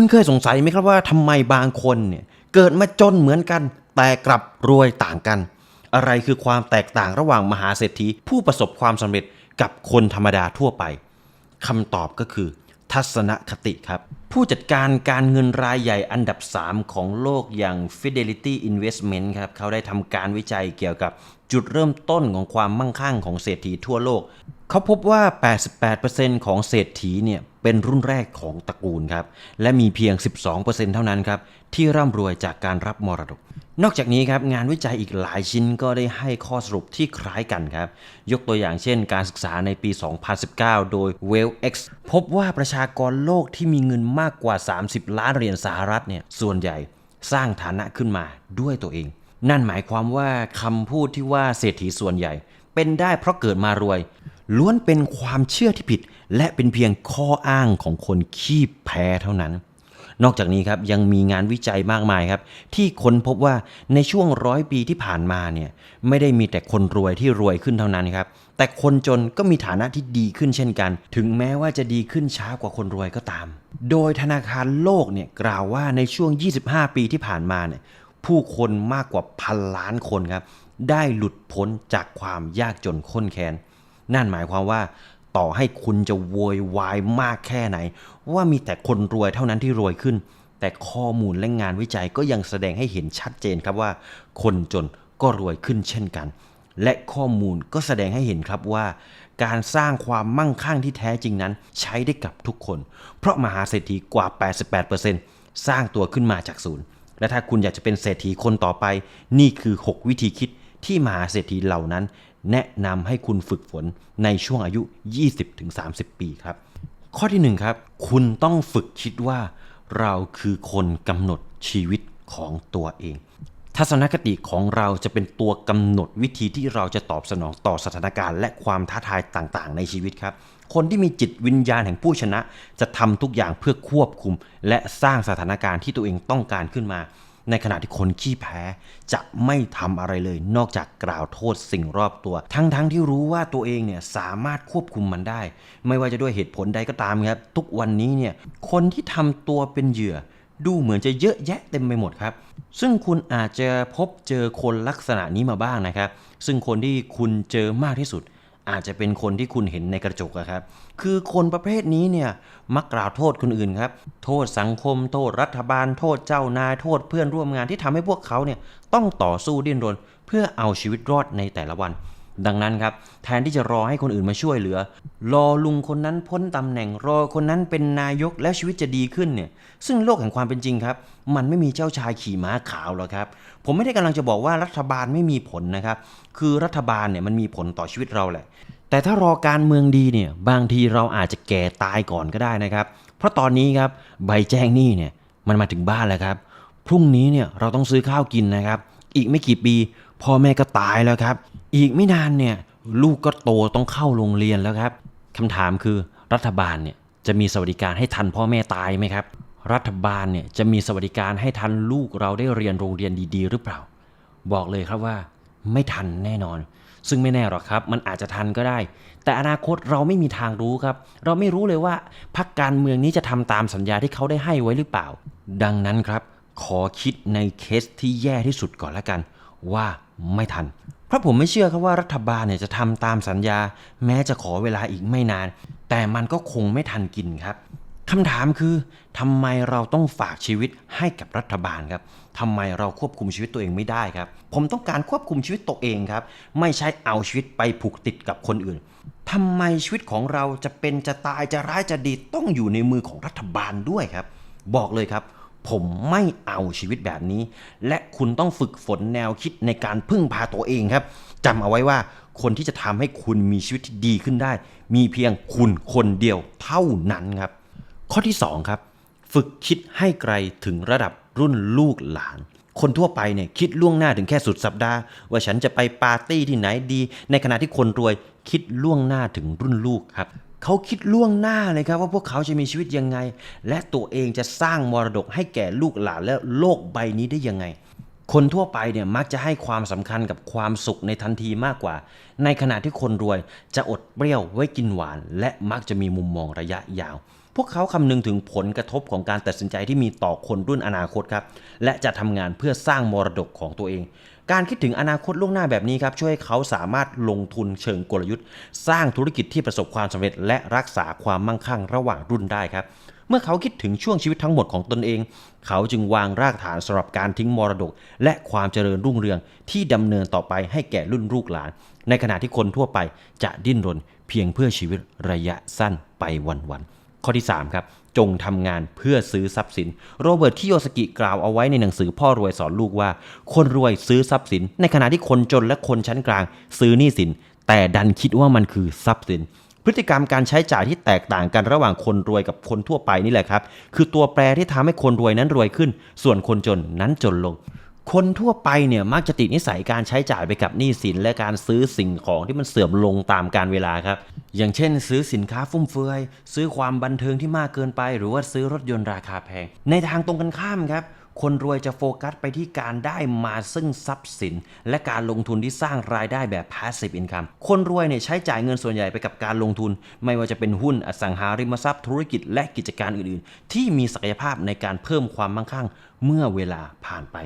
คุณเคยสงสัยไหมครับว่าทำไมบางคนเนี่ยเกิดมาจนเหมือนกัน แต่กลับรวยต่างกัน อะไรคือความแตกต่างระหว่างมหาเศรษฐีผู้ประสบความสำเร็จกับคนธรรมดาทั่วไปคำตอบก็คือ ทัศนคติครับ ผู้จัดการการเงินรายใหญ่อันดับ 3 ของโลกอย่าง Fidelity Investment ครับเขาได้ทำการวิจัยเกี่ยวกับจุดเริ่มต้นของความมั่งคั่งของเศรษฐีทั่วโลก เขาพบว่า 88%ของเศรษฐีเนี่ยเป็นรุ่นแรกของตระกูลครับ และมีเพียง 12%เท่านั้นครับ ที่ร่ำรวยจากการรับมรดก นอกจากนี้ครับงานวิจัยอีกหลายชิ้นก็ได้ให้ข้อสรุปที่คล้ายกันครับ ยกตัวอย่างเช่น การศึกษาในปี 2019 โดย WellX พบว่าประชากรโลกที่มีเงินมากกว่า 30 ล้านเหรียญสหรัฐเนี่ยส่วนใหญ่สร้างฐานะขึ้นมาด้วยตัวเอง นั่นหมายความว่าคำพูดที่ว่าเศรษฐีส่วนใหญ่ เป็นได้เพราะเกิดมารวย ล้วนเป็นความเชื่อที่ผิด และเป็นเพียงข้ออ้างของคนขี้แพ้เท่านั้น นอกจากนี้ครับยังมีงานวิจัยมากมายครับ ที่ค้นพบว่าในช่วงร้อยปีที่ผ่านมาเนี่ยไม่ได้มีแต่คนรวยที่รวยขึ้นเท่านั้นครับ แต่คนจนก็มีฐานะที่ดีขึ้นเช่นกัน ถึงแม้ว่าจะดีขึ้นช้ากว่าคนรวยก็ตาม โดยธนาคารโลกเนี่ยกล่าวว่าในช่วง 25 ปีที่ผ่านมาเนี่ยผู้คนมากกว่าพันล้านคนครับได้หลุดพ้นจากความยากจนข้นแค้น นั่นหมายความว่า ต่อให้คุณจะโวยวายมากแค่ไหน ว่ามีแต่คนรวยเท่านั้นที่รวยขึ้น แต่ข้อมูลและงานวิจัยก็ยังแสดงให้เห็นชัดเจนครับว่า คนจนก็รวยขึ้นเช่นกัน และข้อมูลก็แสดงให้เห็นครับว่า การสร้างความมั่งคั่งที่แท้จริงนั้น ใช้ได้กับทุกคน เพราะมหาเศรษฐีกว่า 88%สร้างตัวขึ้นมาจากศูนย์และถ้าคุณอยากจะเป็นเศรษฐีคนต่อไป นี่คือ 6 วิธีคิดที่มหาเศรษฐีเหล่านั้น แนะนำให้คุณฝึกฝนในช่วงอายุ 20-30 ปีครับ ข้อที่1ครับ คุณต้องฝึกคิดว่าเราคือคนกำหนดชีวิตของตัวเอง ทัศนคติของเราจะเป็นตัวกำหนดวิธีที่เราจะตอบสนองต่อสถานการณ์และความท้าทายต่างๆ ในชีวิตครับ คนที่มีจิตวิญญาณแห่งผู้ชนะ จะทำทุกอย่างเพื่อควบคุม และสร้างสถานการณ์ที่ตัวเองต้องการขึ้นมา ในขณะที่คนขี้แพ้จะไม่ทำอะไรเลย นอกจากกล่าวโทษสิ่งรอบตัว ทั้งๆทที่รู้ว่าตัวเองเนี่ยสามารถควบคุมมันได้ ไม่ว่าจะด้วยเหตุผลใดก็ตามครับทุกวันนี้เนี่ยคนที่ทำตัวเป็นเหยื่อ ดูเหมือนจะเยอะแยะเต็มไปหมดครับ ซึ่งคุณอาจจะพบเจอคนลักษณะนี้มาบ้างนะครับ ซึ่งคนที่คุณเจอมากที่สุด อาจจะเป็นคนที่คุณเห็นในกระจกะครับ คือคนประเภทนี้เนี่ยมักกล่าวโทษคนอื่นครับ โทษสังคม โทษรัฐบาล โทษเจ้านาย โทษเพื่อนร่วมงานที่ทำให้พวกเขาเนี่ยต้องต่อสู้ดิ้นรน เพื่อเอาชีวิตรอดในแต่ละวัน ดังนั้นครับ แทนที่จะรอให้คนอื่นมาช่วยเหลือ รอลุงคนนั้นพ้นตำแหน่ง รอคนนั้นเป็นนายกแล้วชีวิตจะดีขึ้นเนี่ย ซึ่งโลกแห่งความเป็นจริงครับ มันไม่มีเจ้าชายขี่ม้าขาวหรอกครับ ผมไม่ได้กำลังจะบอกว่ารัฐบาลไม่มีผลนะครับ คือรัฐบาลเนี่ยมันมีผลต่อชีวิตเราแหละ แต่ถ้ารอการเมืองดีเนี่ยบางทีเราอาจจะแก่ตายก่อนก็ได้นะครับ เพราะตอนนี้ครับใบแจ้งหนี้เนี่ยมันมาถึงบ้านแล้วครับ พรุ่งนี้เนี่ยเราต้องซื้อข้าวกินนะครับ อีกไม่กี่ปีพ่อแม่ก็ตายแล้วครับ อีกไม่นานเนี่ยลูกก็โตต้องเข้าโรงเรียนแล้วครับคำถามคือรัฐบาลเนี่ยจะมีสวัสดิการให้ทันพ่อแม่ตายไหมครับ รัฐบาลเนี่ยจะมีสวัสดิการให้ทันลูกเราได้เรียนโรงเรียนดี ๆ หรือเปล่า บอกเลยครับว่าไม่ทันแน่นอน ซึ่งไม่แน่หรอกครับ มันอาจจะทันก็ได้ แต่อนาคตเราไม่มีทางรู้ครับ เราไม่รู้เลยว่าพรรคการเมืองนี้จะทำตามสัญญาที่เขาได้ให้ไว้หรือเปล่า ดังนั้นครับ ขอคิดในเคสที่แย่ที่สุดก่อนละกัน ว่าไม่ทัน เพราะผมไม่เชื่อครับว่ารัฐบาลเนี่ยจะทำตามสัญญา แม้จะขอเวลาอีกไม่นาน แต่มันก็คงไม่ทันกินครับคำถามคือทำไมเราต้องฝากชีวิตให้กับรัฐบาลครับทำไมเราควบคุมชีวิตตัวเองไม่ได้ครับ ผมต้องการควบคุมชีวิตตัวเองครับ ไม่ใช่เอาชีวิตไปผูกติดกับคนอื่นทำไมชีวิตของเราจะเป็นจะตายจะร้ายจะดีต้องอยู่ในมือของรัฐบาลด้วยครับ บอกเลยครับ ผมไม่เอาชีวิตแบบนี้ และคุณต้องฝึกฝนแนวคิดในการพึ่งพาตัวเองครับจำเอาไว้ว่าคนที่จะทำให้คุณมีชีวิตที่ดีขึ้นได้ มีเพียงคุณคนเดียวเท่านั้นครับ ข้อที่2ครับฝึกคิดให้ไกลถึงระดับรุ่นลูกหลาน คนทั่วไปเนี่ยคิดล่วงหน้าถึงแค่สุดสัปดาห์ ว่าฉันจะไปปาร์ตี้ที่ไหนดี ในขณะที่คนรวยคิดล่วงหน้าถึงรุ่นลูกครับ เขาคิดล่วงหน้าเลยครับว่าพวกเขาจะมีชีวิตยังไง และตัวเองจะสร้างมรดกให้แก่ลูกหลานและโลกใบนี้ได้ยังไง คนทั่วไปเนี่ยมักจะให้ความสำคัญกับความสุขในทันทีมากกว่า ในขณะที่คนรวยจะอดเปรี้ยวไว้กินหวาน และมักจะมีมุมมองระยะยาว พวกเขาคำนึงถึงผลกระทบของการตัดสินใจที่มีต่อคนรุ่นอนาคตครับ และจะทำงานเพื่อสร้างมรดกของตัวเอง การคิดถึงอนาคตล่วงหน้าแบบนี้ครับ ช่วยเขาสามารถลงทุนเชิงกลยุทธ์ สร้างธุรกิจที่ประสบความสำเร็จ และรักษาความมั่งคั่งระหว่างรุ่นได้ครับเมื่อเขาคิดถึงช่วงชีวิตทั้งหมดของตนเอง เขาจึงวางรากฐานสำหรับการทิ้งมรดก และความเจริญรุ่งเรืองที่ดำเนินต่อไปให้แก่รุ่นลูกหลาน ในขณะที่คนทั่วไปจะดิ้นรนเพียงเพื่อชีวิตระยะสั้นไปวันๆ ข้อที่ 3 ครับ จงทำงานเพื่อซื้อทรัพย์สิน โรเบิร์ตคิโยสกิกล่าวเอาไว้ในหนังสือพ่อรวยสอนลูกว่า คนรวยซื้อทรัพย์สิน ในขณะที่คนจนและคนชั้นกลาง ซื้อหนี้สิน แต่ดันคิดว่ามันคือทรัพย์สิน พฤติกรรมการใช้จ่ายที่แตกต่างกันระหว่างคนรวยกับคนทั่วไปนี่แหละครับ คือตัวแปรที่ทำให้คนรวยนั้นรวยขึ้น ส่วนคนจนนั้นจนลง คนทั่วไปเนี่ยมักจะติดนิสัยการใช้จ่ายไปกับหนี้สินและการซื้อสิ่งของที่มันเสื่อมลงตามกาลเวลาครับ อย่างเช่น ซื้อสินค้าฟุ่มเฟือย ซื้อความบันเทิงที่มากเกินไป หรือว่าซื้อรถยนต์ราคาแพง ในทางตรงกันข้ามครับ คนรวยจะโฟกัสไปที่การได้มาซึ่งทรัพย์สิน และการลงทุนที่สร้างรายได้แบบ passive income คนรวยเนี่ยใช้จ่ายเงินส่วนใหญ่ไปกับการลงทุน ไม่ว่าจะเป็นหุ้นอสังหาริมทรัพย์ธุรกิจและกิจการอื่น ๆ ที่มีศักยภาพในการเพิ่มความมั่งคั่ง เมื่อเวลาผ่านไป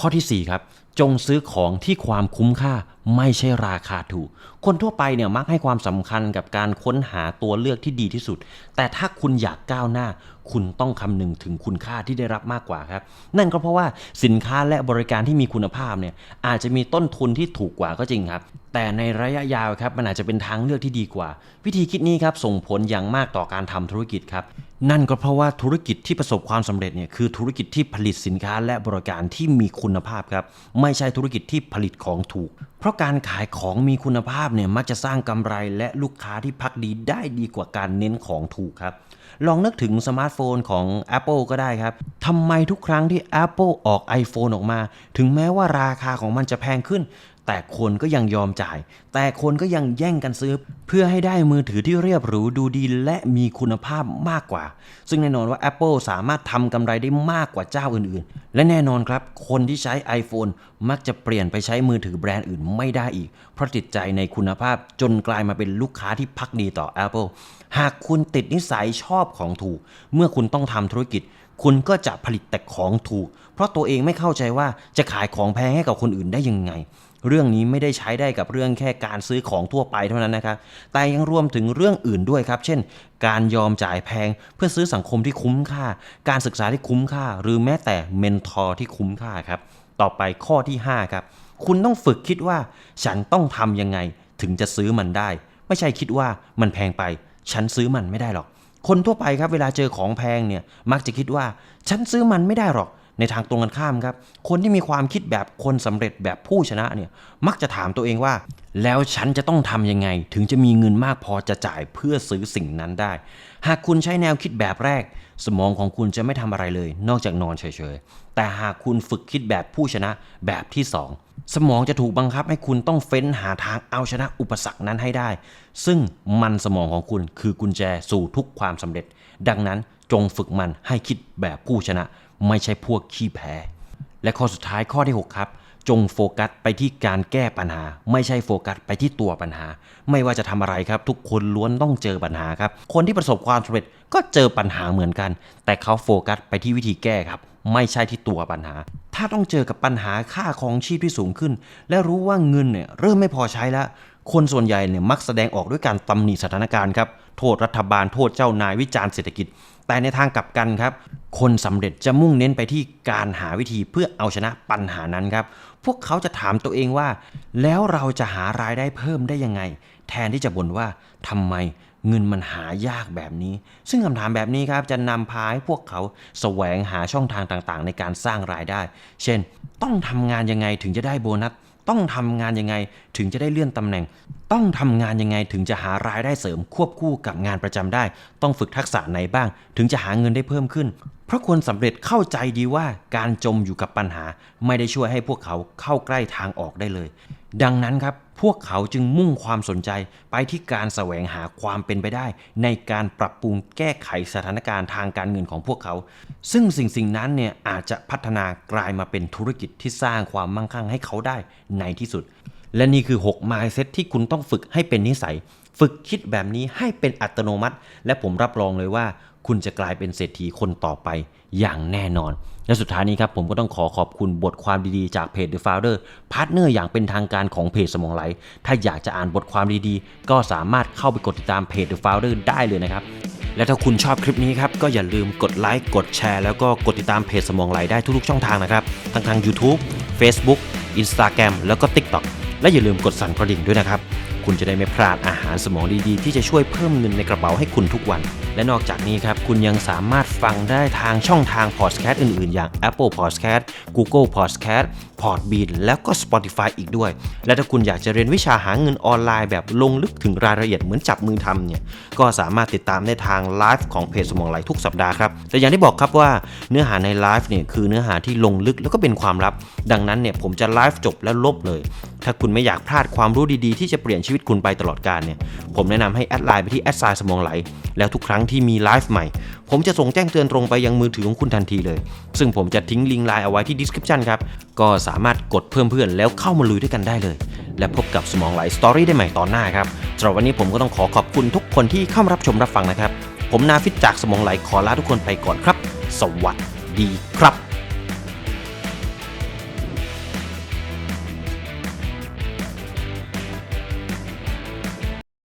ข้อทีสี่ 4 ครับ จงซื้อของที่ความคุ้มค่าไม่ใช่ราคาถูก คนทั่วไปเนี่ยมักให้ความสำคัญกับการค้นหาตัวเลือกที่ดีที่สุด แต่ถ้าคุณอยากก้าวหน้า คุณต้องคำนึงถึงคุณค่าที่ได้รับมากกว่าครับ นั่นก็เพราะว่าสินค้าและบริการที่มีคุณภาพเนี่ยอาจจะมีต้นทุนที่ถูกกว่าก็จริงครับ แต่ในระยะยาวครับมันอาจจะเป็นทางเลือกที่ดีกว่า วิธีคิดนี้ครับส่งผลอย่างมากต่อการทำธุรกิจครับ นั่นก็เพราะว่าธุรกิจที่ประสบความสำเร็จเนี่ยคือธุรกิจที่ผลิตสินค้าและบริการที่มีคุณภาพครับ ไม่ใช่ธุรกิจที่ผลิตของถูก เพราะการขายของมีคุณภาพเนี่ยมักจะสร้างกำไรและลูกค้าที่พักดีได้ดีกว่าการเน้นของถูกครับ ลองนึกถึงสมาร์ทโฟนของ Apple ก็ได้ครับทำไมทุกครั้งที่ Apple ออก iPhone ออกมา ถึงแม้ว่าราคาของมันจะแพงขึ้น แต่คนก็ยังยอมจ่าย แต่คนก็ยังแย่งกันซื้อ เพื่อให้ได้มือถือที่เรียบหรูดูดีและมีคุณภาพมากกว่า ซึ่งแน่นอนว่า Apple สามารถทำกำไรได้มากกว่าเจ้าอื่นๆ และแน่นอนครับ คนที่ใช้ iPhone มักจะเปลี่ยนไปใช้มือถือแบรนด์อื่นไม่ได้อีก เพราะติดใจในคุณภาพจนกลายมาเป็นลูกค้าที่พักดีต่อ Apple หากคุณติดนิสัยชอบของถูก เมื่อคุณต้องทำธุรกิจคุณก็จะผลิตแต่ของถูก เพราะตัวเองไม่เข้าใจว่าจะขายของแพงให้กับคนอื่นได้ยังไง เรื่องนี้ไม่ได้ใช้ได้กับเรื่องแค่การซื้อของทั่วไปเท่านั้นนะครับ แต่ยังรวมถึงเรื่องอื่นด้วยครับ เช่น การยอมจ่ายแพงเพื่อซื้อสังคมที่คุ้มค่า การศึกษาที่คุ้มค่า หรือแม้แต่เมนทอร์ที่คุ้มค่าครับ ต่อไปข้อที่ 5 ครับ คุณต้องฝึกคิดว่า ฉันต้องทำยังไงถึงจะซื้อมันได้ ไม่ใช่คิดว่ามันแพงไป ฉันซื้อมันไม่ได้หรอก คนทั่วไปครับเวลาเจอของแพงเนี่ยมักจะคิดว่า ฉันซื้อมันไม่ได้หรอก ในทางตรงกันข้ามครับ คนที่มีความคิดแบบคนสำเร็จแบบผู้ชนะเนี่ยมักจะถามตัวเองว่า แล้วฉันจะต้องทำยังไง ถึงจะมีเงินมากพอจะจ่ายเพื่อซื้อสิ่งนั้นได้ หากคุณใช้แนวคิดแบบแรก สมองของคุณจะไม่ทำอะไรเลย นอกจากนอนเฉยๆ แต่หากคุณฝึกคิดแบบผู้ชนะแบบที่สองสมองจะถูกบังคับให้คุณต้องเฟ้นหาทางเอาชนะอุปสรรคนั้นให้ได้ ซึ่งมันสมองของคุณคือกุญแจสู่ทุกความสำเร็จ ดังนั้นจงฝึกมันให้คิดแบบผู้ชนะ ไม่ใช่พวกขี้แพ้ และข้อสุดท้ายข้อที่ 6 ครับ จงโฟกัสไปที่การแก้ปัญหา ไม่ใช่โฟกัสไปที่ตัวปัญหา ไม่ว่าจะทำอะไรครับ ทุกคนล้วนต้องเจอปัญหาครับ คนที่ประสบความสำเร็จก็เจอปัญหาเหมือนกัน แต่เขาโฟกัสไปที่วิธีแก้ครับ ไม่ใช่ที่ตัวปัญหา ถ้าต้องเจอกับปัญหาค่าของชีพที่สูงขึ้น และรู้ว่าเงินเนี่ยเริ่มไม่พอใช้แล้ว คนส่วนใหญ่เนี่ยมักแสดงออกด้วยการตำหนิสถานการณ์ครับโทษรัฐบาลโทษเจ้านายวิจารณ์เศรษฐกิจ แต่ในทางกลับกันครับ คนสำเร็จจะมุ่งเน้นไปที่การหาวิธีเพื่อเอาชนะปัญหานั้นครับ พวกเขาจะถามตัวเองว่า แล้วเราจะหารายได้เพิ่มได้ยังไง แทนที่จะบ่นว่าทำไมเงินมันหายากแบบนี้ ซึ่งคำถามแบบนี้ครับจะนำพาให้พวกเขาแสวงหาช่องทางต่างๆ ในการสร้างรายได้ เช่น ต้องทำงานยังไงถึงจะได้โบนัส ต้องทำงานยังไงถึงจะได้เลื่อนตำแหน่ง ต้องทำงานยังไงถึงจะหารายได้เสริมควบคู่กับงานประจำได้ ต้องฝึกทักษะไหนบ้าง ถึงจะหาเงินได้เพิ่มขึ้น เพราะคนสำเร็จเข้าใจดีว่าการจมอยู่กับปัญหา ไม่ได้ช่วยให้พวกเขาเข้าใกล้ทางออกได้เลย ดังนั้นครับ พวกเขาจึงมุ่งความสนใจไปที่การแสวงหาความเป็นไปได้ ในการปรับปรุงแก้ไขสถานการณ์ทางการเงินของพวกเขา ซึ่งสิ่งสิ่งนั้นเนี่ยอาจจะพัฒนากลายมาเป็นธุรกิจที่สร้างความมั่งคั่งให้เขาได้ในที่สุด และนี่คือ 6 mindset ที่คุณต้องฝึกให้เป็นนิสัย ฝึกคิดแบบนี้ให้เป็นอัตโนมัติ และผมรับรองเลยว่า คุณจะกลายเป็นเศรษฐีคนต่อไปอย่างแน่นอน และสุดท้ายนี้ครับผมก็ต้องขอขอบคุณบทความดีๆจากเพจ The Founder พาร์ทเนอร์อย่างเป็นทางการของเพจสมองไหล ถ้าอยากจะอ่านบทความดีๆ ก็สามารถเข้าไปกดติดตามเพจ The Founder ได้เลยนะครับและถ้าคุณชอบคลิปนี้ครับ ก็อย่าลืมกดไลค์กดแชร์แล้วก็กดติดตามเพจสมองไหลได้ทุกๆช่องทางนะครับทั้งทาง YouTube Facebook Instagram แล้วก็ TikTok และอย่าลืมกดสั่นกระดิ่งด้วยนะครับ คุณจะได้ไม่พลาดอาหารสมองดีๆ ที่จะช่วยเพิ่มเงินในกระเป๋าให้คุณทุกวัน และนอกจากนี้ครับ คุณยังสามารถฟังได้ทางช่องทางพอดแคสต์อื่นๆ อย่าง Apple Podcast Google Podcast Podbean แล้วก็ Spotify อีกด้วย และถ้าคุณอยากจะเรียนวิชาหาเงินออนไลน์แบบลงลึกถึงรายละเอียดเหมือนจับมือทำเนี่ย ก็สามารถติดตามได้ทางไลฟ์ของเพจสมองไหลทุกสัปดาห์ครับ แต่อย่างที่บอกครับว่าเนื้อหาในไลฟ์เนี่ยคือเนื้อหาที่ลงลึกแล้วก็เป็นความลับ ดังนั้นเนี่ยผมจะไลฟ์จบแล้วลบเลย ถ้าคุณไม่อยากพลาดความรู้ดีๆ ที่จะเปลี่ยนชีวิตคุณไปตลอดกาลเนี่ย ผมแนะนำให้แอดไลน์ไปที่แอดไซน์สมองไหล แล้วทุกครั้งที่มีไลฟ์ใหม่ ผมจะส่งแจ้งเตือนตรงไปยังมือถือของคุณทันทีเลย ซึ่งผมจะทิ้งลิงก์ไลน์เอาไว้ที่ดีสคริปชันครับ ก็สามารถกดเพิ่มเพื่อนแล้วเข้ามาลุยด้วยกันได้เลย และพบกับสมองไหลสตอรี่ได้ใหม่ตอนหน้าครับสำหรับวันนี้ผมก็ต้องขอขอบคุณทุกคนที่เข้ามารับชมรับฟังนะครับ ผมนาฟิตจากสมองไหลขอลาทุกคนไปก่อนครับ สวัสดีครับ